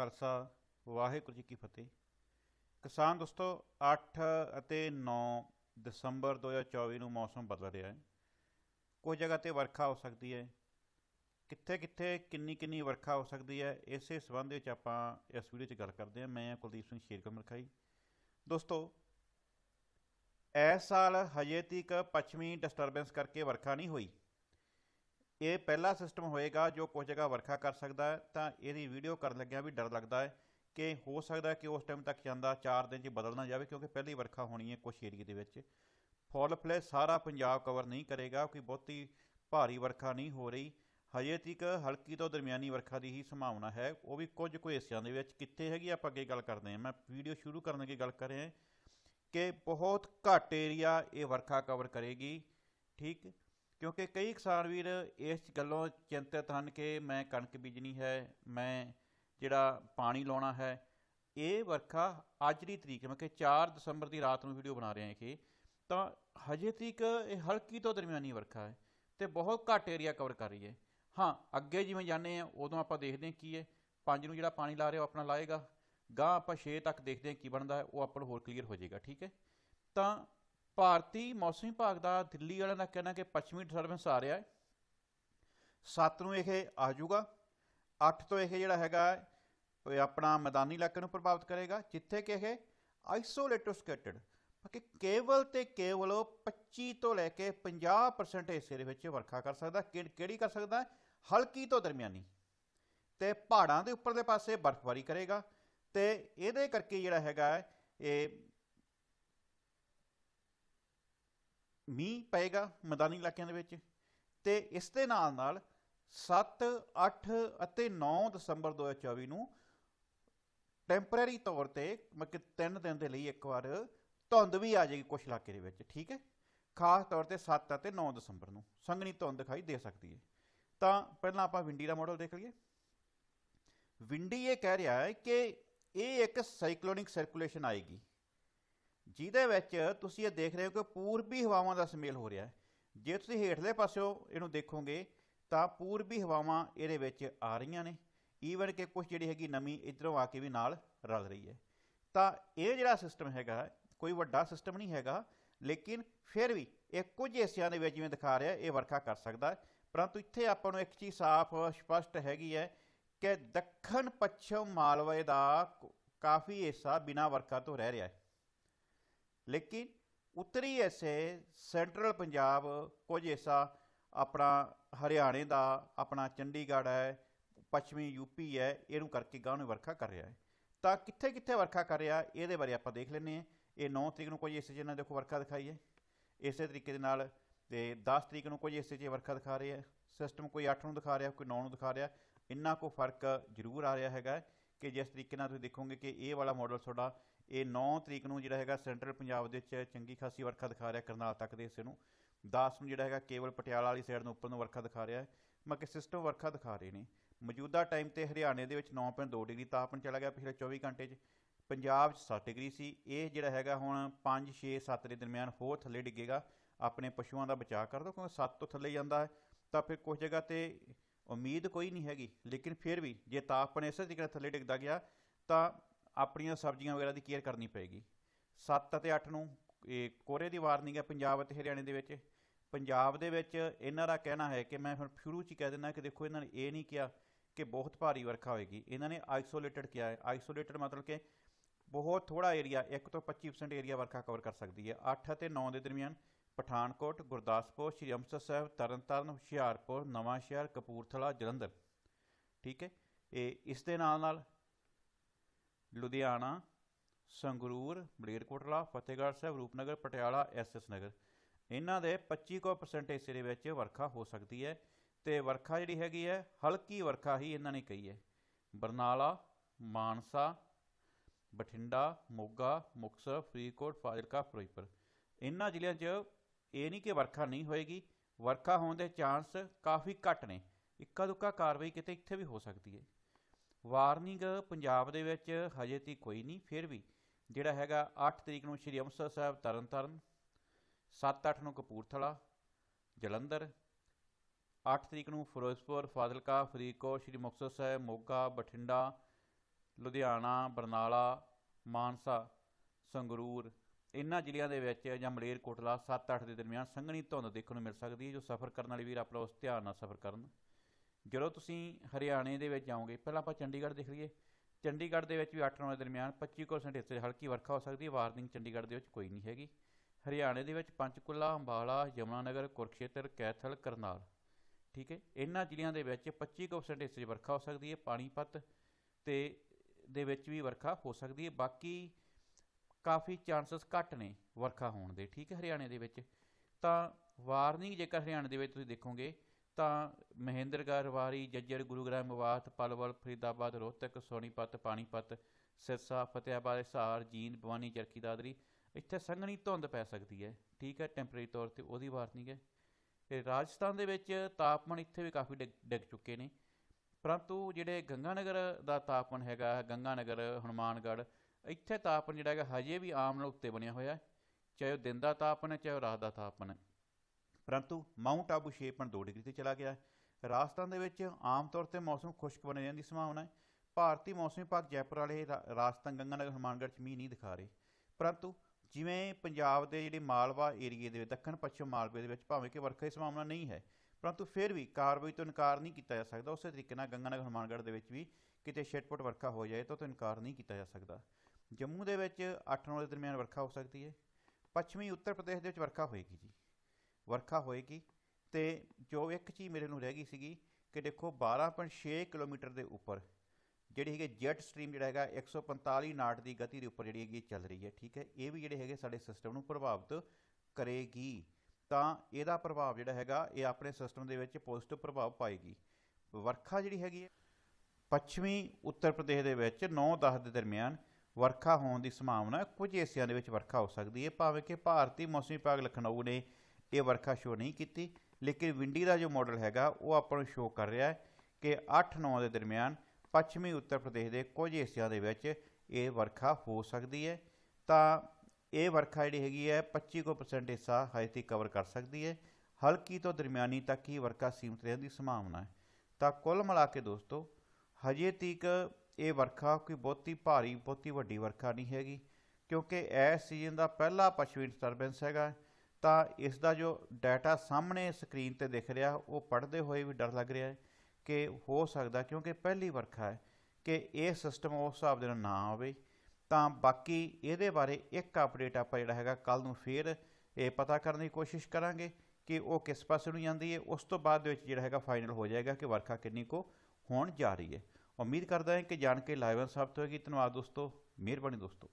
ਖਾਲਸਾ, ਵਾਹਿਗੁਰੂ ਜੀ ਕੀ ਫਤਿਹ। ਕਿਸਾਨ ਦੋਸਤੋ 8 ਅਤੇ 9 ਦਸੰਬਰ 2024 ਨੂੰ ਮੌਸਮ ਬਦਲ ਰਿਹਾ ਹੈ। ਕੁਝ ਜਗ੍ਹਾ ਤੇ ਵਰਖਾ ਹੋ ਸਕਦੀ ਹੈ। ਕਿੱਥੇ ਕਿੱਥੇ ਕਿੰਨੀ ਕਿੰਨੀ ਵਰਖਾ ਹੋ ਸਕਦੀ ਹੈ, ਇਸੇ ਸੰਬੰਧ ਵਿੱਚ ਆਪਾਂ ਇਸ ਵੀਡੀਓ 'ਚ ਗੱਲ ਕਰਦੇ ਹਾਂ। ਮੈਂ ਕੁਲਦੀਪ ਸਿੰਘ ਸ਼ੇਰਕਮਲ ਮਲਖਾਈ ਦੋਸਤੋ, ਇਸ ਸਾਲ ਹਜੇ ਤੱਕ ਪੱਛਮੀ ਡਿਸਟਰਬੈਂਸ ਕਰਕੇ ਵਰਖਾ ਨਹੀਂ ਹੋਈ। ਇਹ ਪਹਿਲਾ ਸਿਸਟਮ ਹੋਏਗਾ ਜੋ ਕੁਝ ਜਗ੍ਹਾ ਵਰਖਾ ਕਰ ਸਕਦਾ ਹੈ, ਤਾਂ ਇਹਦੀ ਵੀਡੀਓ ਕਰਨ ਲੱਗਿਆਂ ਵੀ ਡਰ ਲੱਗਦਾ ਹੈ ਕਿ ਹੋ ਸਕਦਾ ਕਿ ਉਸ ਟਾਈਮ ਤੱਕ ਜਾਂਦਾ 4 ਦਿਨ 'ਚ ਬਦਲ ਨਾ ਜਾਵੇ ਕਿਉਂਕਿ ਪਹਿਲੀ ਵਰਖਾ ਹੋਣੀ ਹੈ ਕੁਝ ਏਰੀਏ ਦੇ ਵਿੱਚ। ਫੁੱਲ ਫਲੇ ਸਾਰਾ ਪੰਜਾਬ ਕਵਰ ਨਹੀਂ ਕਰੇਗਾ ਕੋਈ ਬਹੁਤੀ ਭਾਰੀ ਵਰਖਾ ਨਹੀਂ ਹੋ ਰਹੀ। ਹਜੇ ਤੱਕ ਹਲਕੀ ਤੋਂ ਦਰਮਿਆਨੀ ਵਰਖਾ ਦੀ ਹੀ ਸੰਭਾਵਨਾ ਹੈ। ਉਹ ਵੀ ਕੁਝ ਕੁ ਹਿੱਸਿਆਂ ਦੇ ਵਿੱਚ ਕਿੱਥੇ ਹੈਗੀ ਆਪਾਂ ਅੱਗੇ ਗੱਲ ਕਰਦੇ ਹਾਂ। ਮੈਂ ਵੀਡੀਓ ਸ਼ੁਰੂ ਕਰਨ ਦੀ ਗੱਲ ਕਰ ਰਿਹਾ ਕਿ ਬਹੁਤ ਘੱਟ ਏਰੀਆ ਇਹ ਵਰਖਾ ਕਵਰ ਕਰੇਗੀ। ਠੀਕ? ਕਿਉਂਕਿ ਕਈ ਕਿਸਾਨ ਵੀਰ ਇਸ ਗੱਲੋਂ ਚਿੰਤਤ ਹਨ ਕਿ ਮੈਂ ਕਣਕ ਬੀਜਣੀ ਹੈ, ਮੈਂ ਜਿਹੜਾ ਪਾਣੀ ਲਾਉਣਾ ਹੈ, ਇਹ ਵਰਖਾ ਅੱਜ ਦੀ ਤਰੀਕ ਮੈਂ ਕਿ 4 ਦਸੰਬਰ ਦੀ ਰਾਤ ਨੂੰ ਵੀਡੀਓ ਬਣਾ ਰਿਹਾ ਹਾਂ ਕਿ ਤਾਂ ਹਜੇ ਤੱਕ ਇਹ ਹਲਕੀ ਤੋਂ ਦਰਮਿਆਨੀ ਵਰਖਾ ਹੈ ਤੇ ਬਹੁਤ ਘੱਟ ਏਰੀਆ ਕਵਰ ਕਰ ਰਹੀ ਹੈ। ਹਾਂ, ਅੱਗੇ ਜਿਵੇਂ ਜਾਂਦੇ ਆ ਉਦੋਂ ਆਪਾਂ ਦੇਖਦੇ ਹਾਂ ਕੀ ਹੈ। ਪੰਜ ਨੂੰ ਜਿਹੜਾ ਪਾਣੀ ਲਾ ਰਿਹਾ ਉਹ ਆਪਣਾ ਲਾਏਗਾ। ਗਾਂ ਆਪਾਂ 6 ਤੱਕ ਦੇਖਦੇ ਹਾਂ ਕੀ ਬਣਦਾ ਹੈ, ਉਹ ਆਪਾਂ ਨੂੰ ਹੋਰ ਕਲੀਅਰ ਹੋ ਜਾਏਗਾ, ਠੀਕ ਹੈ। ਤਾਂ ਭਾਰਤੀ ਮੌਸਮ ਵਿਭਾਗ ਦਾ ਦਿੱਲੀ ਵਾਲਿਆਂ ਦਾ ਕਹਿਣਾ ਕਿ ਪੱਛਮੀ ਡਿਸਟਰਬੈਂਸ ਆ ਰਿਹਾ ਹੈ। 7 ਨੂੰ ਇਹ ਆ ਜਾਊਗਾ 8 ਤੋਂ ਇਹ ਜਿਹੜਾ ਹੈਗਾ ਇਹ ਆਪਣਾ ਮੈਦਾਨੀ ਇਲਾਕੇ ਨੂੰ ਪ੍ਰਭਾਵਿਤ ਕਰੇਗਾ, ਜਿੱਥੇ ਕਿ ਇਹ ਆਈਸੋਲੇਟਡ ਕਿ ਕੇਵਲ ਤੇ ਕੇਵਲ 25 ਤੋਂ ਲੈ ਕੇ 50% ਹਿੱਸੇ ਦੇ ਵਿੱਚ ਵਰਖਾ ਕਰ ਸਕਦਾ ਕਿ- ਕਿਹੜੀ ਕਰ ਸਕਦਾ? ਹਲਕੀ ਤੋਂ ਦਰਮਿਆਨੀ। ਤੇ ਪਹਾੜਾਂ ਦੇ ਉੱਪਰਲੇ ਪਾਸੇ ਬਰਫ਼ਬਾਰੀ ਕਰੇਗਾ ਤੇ ਇਹਦੇ ਕਰਕੇ ਜਿਹੜਾ ਹੈਗਾ ਇਹ ਮੀਂਹ ਪਏਗਾ ਮੈਦਾਨੀ ਇਲਾਕਿਆਂ ਦੇ ਵਿੱਚ ਤੇ ਇਸ ਦੇ ਨਾਲ ਨਾਲ 7 8 ਅਤੇ 9 ਦਸੰਬਰ 2024 ਨੂੰ ਟੈਂਪਰੇਰੀ ਤੌਰ ਤੇ ਮਤਲਬ ਕਿ 3 ਦਿਨ ਦੇ ਲਈ ਇੱਕ ਵਾਰ ਧੁੰਦ ਵੀ ਆ ਜਾਏਗੀ ਕੁਝ ਇਲਾਕੇ ਦੇ ਵਿੱਚ, ਠੀਕ ਹੈ? ਖਾਸ ਤੌਰ ਤੇ 7 ਅਤੇ 9 ਦਸੰਬਰ ਨੂੰ ਸੰਘਣੀ ਧੁੰਦ ਦਿਖਾਈ ਦੇ ਸਕਦੀ ਹੈ। ਤਾਂ ਪਹਿਲਾਂ ਆਪਾਂ ਵਿੰਡੀ ਦਾ ਮਾਡਲ ਦੇਖ ਲਈਏ। ਵਿੰਡੀ ਇਹ ਕਹਿ ਰਿਹਾ ਹੈ ਕਿ ਇਹ ਇੱਕ ਸਾਈਕਲੋਨਿਕ ਸਰਕੂਲੇਸ਼ਨ ਆਏਗੀ। ਜਿਹਦੇ ਵਿੱਚ ਤੁਸੀਂ ਇਹ ਦੇਖ ਰਹੇ ਹੋ ਕਿ ਪੂਰਬੀ ਹਵਾਵਾਂ ਦਾ ਸੁਮੇਲ ਹੋ ਰਿਹਾ ਹੈ। ਜੇ ਤੁਸੀਂ ਹੇਠਲੇ ਪਾਸਿਓ ਇਹਨੂੰ ਦੇਖੋਗੇ, ਤਾਂ ਪੂਰਬੀ ਹਵਾਵਾਂ ਇਹਦੇ ਵਿੱਚ ਆ ਰਹੀਆਂ ਨੇ। ਈਵਨ ਕਿ ਕੁਝ ਜਿਹੜੀ ਹੈਗੀ ਨਮੀ ਇਧਰੋਂ ਆ ਕੇ ਵੀ ਨਾਲ ਰਲ ਰਹੀ ਹੈ। ਤਾਂ ਇਹ ਜਿਹੜਾ ਸਿਸਟਮ ਹੈਗਾ, ਕੋਈ ਵੱਡਾ ਸਿਸਟਮ ਨਹੀਂ ਹੈਗਾ, ਲੇਕਿਨ ਫਿਰ ਵੀ ਇਹ ਕੁਝ ਹਿੱਸਿਆਂ ਦੇ ਵਿੱਚ ਜਿਵੇਂ ਦਿਖਾ ਰਿਹਾ, ਇਹ ਵਰਖਾ ਕਰ ਸਕਦਾ ਪਰੰਤੂ ਇੱਥੇ ਆਪਾਂ ਨੂੰ ਇੱਕ ਚੀਜ਼ ਸਾਫ਼, ਸਪਸ਼ਟ ਹੈਗੀ ਹੈ ਕਿ ਦੱਖਣ ਪੱਛਮ ਮਾਲਵੇ ਦਾ ਕਾਫੀ ਹਿੱਸਾ ਬਿਨਾਂ ਵਰਖਾ ਤੋਂ ਰਹਿ ਰਿਹਾ ਹੈ। ਲੇਕਿਨ ਉੱਤਰੀ ਐਸੇ ਸੈਂਟਰਲ ਪੰਜਾਬ ਕੁਝ ਹਿੱਸਾ ਆਪਣਾ ਹਰਿਆਣੇ ਦਾ, ਆਪਣਾ ਚੰਡੀਗੜ੍ਹ ਹੈ, ਪੱਛਮੀ ਯੂਪੀ ਹੈ, ਇਹਨੂੰ ਕਰਕੇ ਗਾਂ ਨੂੰ ਵਰਖਾ ਕਰ ਰਿਹਾ ਹੈ। ਤਾਂ ਕਿੱਥੇ ਕਿੱਥੇ ਵਰਖਾ ਕਰ ਰਿਹਾ, ਇਹਦੇ ਬਾਰੇ ਆਪਾਂ ਦੇਖ ਲੈਂਦੇ ਹਾਂ। ਇਹ 9 ਤਰੀਕ ਨੂੰ ਕੁਝ ਹਿੱਸੇ 'ਚ ਇਹਨਾਂ ਦੇਖੋ ਵਰਖਾ ਦਿਖਾਈ ਹੈ। ਇਸੇ ਤਰੀਕੇ ਦੇ ਨਾਲ ਤੇ 10 ਤਰੀਕ ਨੂੰ ਕੁਝ ਹਿੱਸੇ 'ਚ ਵਰਖਾ ਦਿਖਾ ਰਿਹਾ ਹੈ। ਸਿਸਟਮ ਕੋਈ 8 ਨੂੰ ਦਿਖਾ ਰਿਹਾ, ਕੋਈ 9 ਨੂੰ ਦਿਖਾ ਰਿਹਾ। ਇੰਨਾ ਕੋ ਫ਼ਰਕ ਜ਼ਰੂਰ ਆ ਰਿਹਾ ਹੈਗਾ। ਕਿ ਜਿਸ ਤਰੀਕੇ ਨਾਲ ਤੁਸੀਂ ਦੇਖੋਗੇ ਕਿ ਇਹ ਵਾਲਾ ਮਾਡਲ ਤੁਹਾਡਾ, ਇਹ 9 ਤਰੀਕ ਨੂੰ ਜਿਹੜਾ ਹੈਗਾ ਸੈਂਟਰਲ ਪੰਜਾਬ ਦੇ ਵਿੱਚ ਚੰਗੀ ਖਾਸੀ ਵਰਖਾ ਦਿਖਾ ਰਿਹਾ ਕਰਨਾਲ ਤੱਕ ਦੇ ਹਿੱਸੇ ਨੂੰ। 10 ਨੂੰ ਜਿਹੜਾ ਹੈਗਾ ਕੇਵਲ ਪਟਿਆਲਾ ਵਾਲੀ ਸਾਈਡ ਨੂੰ ਉੱਪਰ ਨੂੰ ਵਰਖਾ ਦਿਖਾ ਰਿਹਾ ਹੈ। ਮਤਲਬ ਸਿਸਟਮ ਵਰਖਾ ਦਿਖਾ ਰਹੇ ਨੇ। ਮੌਜੂਦਾ ਟਾਈਮ ਤੇ ਹਰਿਆਣੇ ਦੇ ਵਿੱਚ 9.2 ਡਿਗਰੀ ਤਾਪਮਾਨ ਚਲਾ ਗਿਆ ਪਿਛਲੇ 24 ਘੰਟੇ 'ਚ। ਪੰਜਾਬ 'ਚ 7 ਡਿਗਰੀ ਸੀ। ਇਹ ਜਿਹੜਾ ਹੈਗਾ ਹੁਣ 5 6 7 ਦੇ ਦਰਮਿਆਨ ਹੋਰ ਥੱਲੇ ਡਿੱਗੇਗਾ। ਆਪਣੇ ਪਸ਼ੂਆਂ ਦਾ ਬਚਾਅ ਕਰ ਦਿਓ, ਕਿਉਂਕਿ 7 ਤੋਂ ਥੱਲੇ ਜਾਂਦਾ ਹੈ। ਤਾਂ ਫਿਰ ਕੁਝ ਜਗ੍ਹਾ ਤੇ ਉਮੀਦ ਕੋਈ ਨਹੀਂ ਹੈਗੀ, ਲੇਕਿਨ ਫਿਰ ਵੀ ਜੇ ਤਾਪਮਾਨ ਇਸੇ ਤਰੀਕੇ ਨਾਲ ਥੱਲੇ ਡਿੱਗਦਾ ਗਿਆ, ਤਾਂ ਆਪਣੀਆਂ ਸਬਜ਼ੀਆਂ ਵਗੈਰਾ ਦੀ ਕੇਅਰ ਕਰਨੀ ਪਏਗੀ। 7 ਅਤੇ 8 ਨੂੰ, ਇਹ ਕੋਰੇ ਦੀ ਵਾਰਨਿੰਗ ਹੈ ਪੰਜਾਬ ਅਤੇ ਹਰਿਆਣੇ ਦੇ ਵਿੱਚ। ਪੰਜਾਬ ਦੇ ਵਿੱਚ ਇਹਨਾਂ ਦਾ ਕਹਿਣਾ ਹੈ ਕਿ ਮੈਂ ਹੁਣ ਸ਼ੁਰੂ 'ਚ ਹੀ ਕਹਿ ਦਿੰਦਾ ਕਿ ਦੇਖੋ, ਇਹਨਾਂ ਨੇ ਇਹ ਨਹੀਂ ਕਿਹਾ ਕਿ ਬਹੁਤ ਭਾਰੀ ਵਰਖਾ ਹੋਏਗੀ। ਇਹਨਾਂ ਨੇ ਆਈਸੋਲੇਟਡ ਕਿਹਾ ਹੈ। ਆਈਸੋਲੇਟਡ ਮਤਲਬ ਕਿ ਬਹੁਤ ਥੋੜਾ ਏਰੀਆ 1 ਤੋਂ 25% ਏਰੀਆ ਵਰਖਾ ਕਵਰ ਕਰ ਸਕਦੀ ਹੈ। 8 ਅਤੇ 9 ਦੇ ਦਰਮਿਆਨ ਪਠਾਨਕੋਟ, ਗੁਰਦਾਸਪੁਰ, ਸ਼੍ਰੀ ਅੰਮ੍ਰਿਤਸਰ ਸਾਹਿਬ, ਤਰਨਤਾਰਨ, ਹੁਸ਼ਿਆਰਪੁਰ ਨਵਾਂਸ਼ਹਿਰ ਕਪੂਰਥਲਾ, ਜਲੰਧਰ। ਠੀਕ ਹੈ? ਇਹ ਇਸ ਦੇ ਨਾਲ ਨਾਲ ਲੁਧਿਆਣਾ, ਸੰਗਰੂਰ, ਮਲੇਰਕੋਟਲਾ, ਫਤਿਹਗੜ੍ਹ ਸਾਹਿਬ, ਰੂਪਨਗਰ, ਪਟਿਆਲਾ ਐਸਐਸ ਨਗਰ। ਇਹਨਾਂ ਦੇ 25% ਹਿੱਸੇ ਦੇ ਵਿੱਚ ਵਰਖਾ ਹੋ ਸਕਦੀ ਹੈ ਤੇ ਵਰਖਾ ਜਿਹੜੀ ਹੈਗੀ ਹੈ, ਹਲਕੀ ਵਰਖਾ ਹੀ ਇਹਨਾਂ ਨੇ ਕਹੀ ਹੈ। ਬਰਨਾਲਾ, ਮਾਨਸਾ, ਬਠਿੰਡਾ, ਮੋਗਾ, ਮੁਕਤਸਰ, ਫਰੀਦਕੋਟ, ਫਾਜ਼ਿਲਕਾ, ਫਿਰੋਜ਼ਪੁਰ। ਇਹਨਾਂ ਜ਼ਿਲ੍ਹਿਆਂ 'ਚ ਇਹ ਨਹੀਂ ਕਿ ਵਰਖਾ ਨਹੀਂ ਹੋਏਗੀ। ਵਰਖਾ ਹੋਣ ਦੇ ਚਾਂਸ ਕਾਫੀ ਘੱਟ ਨੇ। ਇੱਕਾ ਦੁੱਕਾ ਕਾਰਵਾਈ ਕਿਤੇ ਇੱਥੇ ਵੀ ਹੋ ਸਕਦੀ ਹੈ ਵਾਰਨਿੰਗ ਪੰਜਾਬ ਦੇ ਵਿੱਚ ਹਜੇ ਤੀ ਕੋਈ ਨਹੀਂ, ਫਿਰ ਵੀ ਜਿਹੜਾ ਹੈਗਾ 8 ਤਰੀਕ ਨੂੰ ਸ਼੍ਰੀ ਅੰਮ੍ਰਿਤਸਰ ਸਾਹਿਬ ਤਰਨਤਾਰਨ 7-8 ਨੂੰ ਕਪੂਰਥਲਾ, ਜਲੰਧਰ 8 ਤਰੀਕ ਨੂੰ ਫਿਰੋਜ਼ਪੁਰ, ਫਾਜ਼ਿਲਕਾ, ਫਰੀਦਕੋਟ, ਸ਼੍ਰੀ ਮੁਕਤਸਰ ਸਾਹਿਬ, ਮੋਗਾ, ਬਠਿੰਡਾ, ਲੁਧਿਆਣਾ, ਬਰਨਾਲਾ, ਮਾਨਸਾ, ਸੰਗਰੂਰ ਇਹਨਾਂ ਜ਼ਿਲ੍ਹਿਆਂ ਦੇ ਵਿੱਚ ਜਾਂ ਮਲੇਰਕੋਟਲਾ 7-8 ਦੇ ਦਰਮਿਆਨ ਸੰਘਣੀ ਧੁੰਦ ਦੇਖਣ ਨੂੰ ਮਿਲ ਸਕਦੀ ਹੈ, ਜੋ ਸਫ਼ਰ ਕਰਨ ਵਾਲੇ ਵੀਰ ਆਪਣਾ ਉਸ ਧਿਆਨ ਨਾਲ ਸਫ਼ਰ ਕਰਨ। ਜਦੋਂ ਤੁਸੀਂ ਹਰਿਆਣੇ ਦੇ ਵਿੱਚ ਜਾਓਗੇ, ਪਹਿਲਾਂ ਆਪਾਂ ਚੰਡੀਗੜ੍ਹ ਦੇਖ ਲਈਏ। ਚੰਡੀਗੜ੍ਹ ਦੇ ਵਿੱਚ ਵੀ 8-9 ਦੇ ਦਰਮਿਆਨ 25% ਹਿੱਸੇ ਹਲਕੀ ਵਰਖਾ ਹੋ ਸਕਦੀ ਹੈ। ਵਾਰਨਿੰਗ ਚੰਡੀਗੜ੍ਹ ਦੇ ਵਿੱਚ ਕੋਈ ਨਹੀਂ ਹੈਗੀ। ਹਰਿਆਣੇ ਦੇ ਵਿੱਚ ਪੰਚਕੁਲਾ, ਅੰਬਾਲਾ, ਯਮੁਨਾਨਗਰ, ਕੁਰਕਸ਼ੇਤਰ, ਕੈਥਲ, ਕਰਨਾਲ, ਠੀਕ ਹੈ। ਇਹਨਾਂ ਜ਼ਿਲ੍ਹਿਆਂ ਦੇ ਵਿੱਚ 25% ਹਿੱਸੇ ਵਰਖਾ ਹੋ ਸਕਦੀ ਹੈ। ਪਾਣੀਪਤ ਤੇ ਦੇ ਵਿੱਚ ਵੀ ਵਰਖਾ ਹੋ ਸਕਦੀ ਹੈ। ਬਾਕੀ ਕਾਫੀ ਚਾਂਸਸ ਘੱਟ ਨੇ ਵਰਖਾ ਹੋਣ ਦੇ, ਠੀਕ ਹੈ ਹਰਿਆਣੇ ਦੇ ਵਿੱਚ। ਤਾਂ ਵਾਰਨਿੰਗ ਜੇਕਰ ਹਰਿਆਣੇ ਦੇ ਵਿੱਚ ਤੁਸੀਂ ਦੇਖੋਗੇ, ਤਾਂ ਮਹਿੰਦਰਗੜ੍ਹ ਵਾਰੀ, ਜੱਜਰ ਗੁਰੂਗ੍ਰਾਮ ਮਵਾਤ ਪਲਵਲ, ਫਰੀਦਾਬਾਦ, ਰੋਹਤਕ, ਸੋਨੀਪਤ, ਪਾਣੀਪਤ, ਸਿਰਸਾ ਫਤਿਆਬਾਦ ਹਿਸਾਰ ਜੀਨ ਬਵਾਨੀ ਚਰਖੀ ਦਾਦਰੀ, ਇੱਥੇ ਸੰਘਣੀ ਧੁੰਦ ਪੈ ਸਕਦੀ ਹੈ, ਠੀਕ ਹੈ ਟੈਂਪਰੇਰੀ ਤੌਰ ਤੇ ਉਹਦੀ ਵਾਰਨਿੰਗ ਹੈ। ਤੇ ਰਾਜਸਥਾਨ ਦੇ ਵਿੱਚ ਤਾਪਮਾਨ ਇੱਥੇ ਵੀ ਕਾਫੀ ਡਿੱਗ ਡਿੱਗ ਚੁੱਕੇ ਨੇ। ਪਰੰਤੂ ਜਿਹੜੇ ਗੰਗਾਨਗਰ ਦਾ ਤਾਪਮਾਨ ਹੈਗਾ, ਗੰਗਾਨਗਰ, ਹਨੂਮਾਨਗੜ੍ਹ ਇੱਥੇ ਤਾਪਮਾਨ ਜਿਹੜਾ ਹੈਗਾ ਹਜੇ ਵੀ ਆਮ ਨਾਲੋਂ ਉੱਤੇ ਬਣਿਆ ਹੋਇਆ ਹੈ, ਚਾਹੇ ਉਹ ਦਿਨ ਦਾ ਤਾਪਮਾਨ ਹੈ, ਚਾਹੇ ਉਹ ਰਾਤ ਦਾ ਤਾਪਮਾਨ ਹੈ। ਪਰੰਤੂ ਮਾਊਂਟ ਆਬੂ 6.2 ਡਿਗਰੀ ਤੇ ਚਲਾ ਗਿਆ ਹੈ। ਰਾਜਸਥਾਨ ਦੇ ਵਿੱਚ ਆਮ ਤੌਰ ਤੇ ਮੌਸਮ ਖੁਸ਼ਕ ਬਣੇ ਰਹਿਣ ਦੀ ਸੰਭਾਵਨਾ ਹੈ। ਭਾਰਤੀ ਮੌਸਮ ਵਿਭਾਗ ਜੈਪੁਰ ਵਾਲੇ ਰਾ- ਰਾਜਸਥਾਨ, ਗੰਗਾਨਗਰ ਹਨੂਮਾਨਗੜ੍ਹ ਚ ਮੀਂਹ ਨਹੀਂ ਦਿਖਾ ਰਹੇ। ਪਰੰਤੂ ਜਿਵੇਂ ਪੰਜਾਬ ਦੇ ਜਿਹੜੇ ਮਾਲਵਾ ਏਰੀਏ ਦੇ ਵਿੱਚ, ਦੱਖਣ ਪੱਛਮ ਮਾਲਵੇ ਦੇ ਵਿੱਚ ਭਾਵੇਂ ਕਿ ਵਰਖਾ ਦੀ ਸੰਭਾਵਨਾ ਨਹੀਂ ਹੈ, ਪਰੰਤੂ ਫਿਰ ਵੀ ਕਾਰਵਾਈ ਤੋਂ ਇਨਕਾਰ ਨਹੀਂ ਕੀਤਾ ਜਾ ਸਕਦਾ। ਉਸੇ ਤਰੀਕੇ ਨਾਲ ਗੰਗਾਨਗਰ ਹਨੂਮਾਨਗੜ੍ਹ ਦੇ ਵਿੱਚ ਵੀ ਕਿਤੇ ਛਿਟਪੁਟ ਵਰਖਾ ਹੋ ਜਾਏ ਤਾਂ ਉਹ ਤੋਂ ਇਨਕਾਰ ਨਹੀਂ ਕੀਤਾ ਜਾ ਸਕਦਾ। ਜੰਮੂ ਦੇ ਵਿੱਚ 8-9 ਦੇ ਦਰਮਿਆਨ ਵਰਖਾ ਹੋ ਸਕਦੀ ਹੈ। ਪੱਛਮੀ ਉੱਤਰ ਪ੍ਰਦੇਸ਼ ਦੇ ਵਿੱਚ ਵਰਖਾ ਹੋਏਗੀ ਜੀ। ਵਰਖਾ ਹੋਏਗੀ ਤੇ ਜੋ ਇੱਕ ਚੀਜ਼ ਮੇਰੇ ਨੂੰ ਰਹਿ ਗਈ ਸੀਗੀ ਕਿ ਦੇਖੋ 12.6 ਕਿਲੋਮੀਟਰ ਦੇ ਉੱਪਰ, ਜਿਹੜੀ ਹੈਗੀ ਜੈਟ ਸਟ੍ਰੀਮ ਜਿਹੜਾ ਹੈਗਾ 145 ਨਾਟ ਦੀ ਗਤੀ ਦੇ ਉੱਪਰ ਜਿਹੜੀ ਹੈਗੀ ਇਹ ਚੱਲ ਰਹੀ ਹੈ, ਠੀਕ ਹੈ। ਇਹ ਵੀ ਜਿਹੜੇ ਹੈਗੇ ਸਾਡੇ ਸਿਸਟਮ ਨੂੰ ਪ੍ਰਭਾਵਿਤ ਕਰੇਗੀ। ਤਾਂ ਇਹਦਾ ਪ੍ਰਭਾਵ ਜਿਹੜਾ ਹੈਗਾ ਇਹ ਆਪਣੇ ਸਿਸਟਮ ਦੇ ਵਿੱਚ ਪੋਜ਼ਿਟਿਵ ਪ੍ਰਭਾਵ ਪਾਏਗੀ। ਵਰਖਾ ਜਿਹੜੀ ਹੈਗੀ ਹੈ, ਪੱਛਮੀ ਉੱਤਰ ਪ੍ਰਦੇਸ਼ ਦੇ ਵਿੱਚ 9-10 ਦੇ ਦਰਮਿਆਨ ਵਰਖਾ ਹੋਣ ਦੀ ਸੰਭਾਵਨਾ ਕੁਝ ਹਿੱਸਿਆਂ ਦੇ ਵਿੱਚ ਵਰਖਾ ਹੋ ਸਕਦੀ ਹੈ। ਭਾਵੇਂ ਕਿ ਭਾਰਤੀ ਮੌਸਮੀ ਵਿਭਾਗ ਲਖਨਊ ਨੇ ਇਹ ਵਰਖਾ ਸ਼ੋ ਨਹੀਂ ਕੀਤੀ, ਲੇਕਿਨ ਵਿੰਡੀ ਦਾ ਜੋ ਮਾਡਲ ਹੈਗਾ, ਉਹ ਆਪਾਂ ਨੂੰ ਸ਼ੋ ਕਰ ਰਿਹਾ ਹੈ ਕਿ 8-9 ਦੇ ਦਰਮਿਆਨ ਪੱਛਮੀ ਉੱਤਰ ਪ੍ਰਦੇਸ਼ ਦੇ ਕੁਝ ਹਿੱਸਿਆਂ ਦੇ ਵਿੱਚ ਇਹ ਵਰਖਾ ਹੋ ਸਕਦੀ ਹੈ। ਤਾਂ ਇਹ ਵਰਖਾ ਜਿਹੜੀ ਹੈਗੀ ਹੈ 25% ਹਿੱਸਾ ਹਜੇ ਤੱਕ ਕਵਰ ਕਰ ਸਕਦੀ ਹੈ। ਹਲਕੀ ਤੋਂ ਦਰਮਿਆਨੀ ਤੱਕ ਹੀ ਵਰਖਾ ਸੀਮਤ ਰਹਿਣ ਦੀ ਸੰਭਾਵਨਾ ਹੈ। ਤਾਂ ਕੁੱਲ ਮਿਲਾ ਕੇ ਦੋਸਤੋ, ਹਜੇ ਤੱਕ ਇਹ ਵਰਖਾ ਕੋਈ ਬਹੁਤੀ ਭਾਰੀ, ਬਹੁਤੀ ਵੱਡੀ ਵਰਖਾ ਨਹੀਂ ਹੈਗੀ, ਕਿਉਂਕਿ ਇਸ ਸੀਜ਼ਨ ਦਾ ਪਹਿਲਾ ਪੱਛਮੀ ਡਿਸਟਰਬੈਂਸ ਹੈਗਾ। ਤਾਂ ਇਸ ਦਾ ਜੋ ਡਾਟਾ ਸਾਹਮਣੇ ਸਕਰੀਨ ਤੇ ਦਿਖ ਰਿਹਾ, ਉਹ ਪੜ੍ਹਦੇ ਹੋਏ ਵੀ ਡਰ ਲੱਗ ਰਿਹਾ ਹੈ ਕਿ ਹੋ ਸਕਦਾ, ਕਿਉਂਕਿ ਪਹਿਲੀ ਵਰਖਾ ਹੈ ਕਿ ਇਹ ਸਿਸਟਮ ਉਸ ਹਿਸਾਬ ਦੇ ਨਾਲ ਨਾ ਆਵੇ। ਤਾਂ ਬਾਕੀ ਇਹਦੇ ਬਾਰੇ ਇੱਕ ਅਪਡੇਟ ਆਪਾਂ ਜਿਹੜਾ ਹੈਗਾ ਕੱਲ ਨੂੰ ਫੇਰ ਇਹ ਪਤਾ ਕਰਨ ਦੀ ਕੋਸ਼ਿਸ਼ ਕਰਾਂਗੇ ਕਿ ਉਹ ਕਿਸ ਪਾਸੇ ਨੂੰ ਜਾਂਦੀ ਹੈ। ਉਸ ਤੋਂ ਬਾਅਦ ਦੇ ਵਿੱਚ ਜਿਹੜਾ ਹੈਗਾ ਫਾਈਨਲ ਹੋ ਜਾਏਗਾ ਕਿ ਵਰਖਾ ਕਿੰਨੀ ਕੁ ਹੋਣ ਜਾ ਰਹੀ ਹੈ। ਉਮੀਦ ਕਰਦਾ ਹਾਂ ਕਿ ਜਾਣ ਕੇ ਲਾਈਵ ਸਾਬਤ ਹੋਏਗੀ। ਧੰਨਵਾਦ ਦੋਸਤੋ ਮਿਹਰਬਾਨੀ ਦੋਸਤੋ।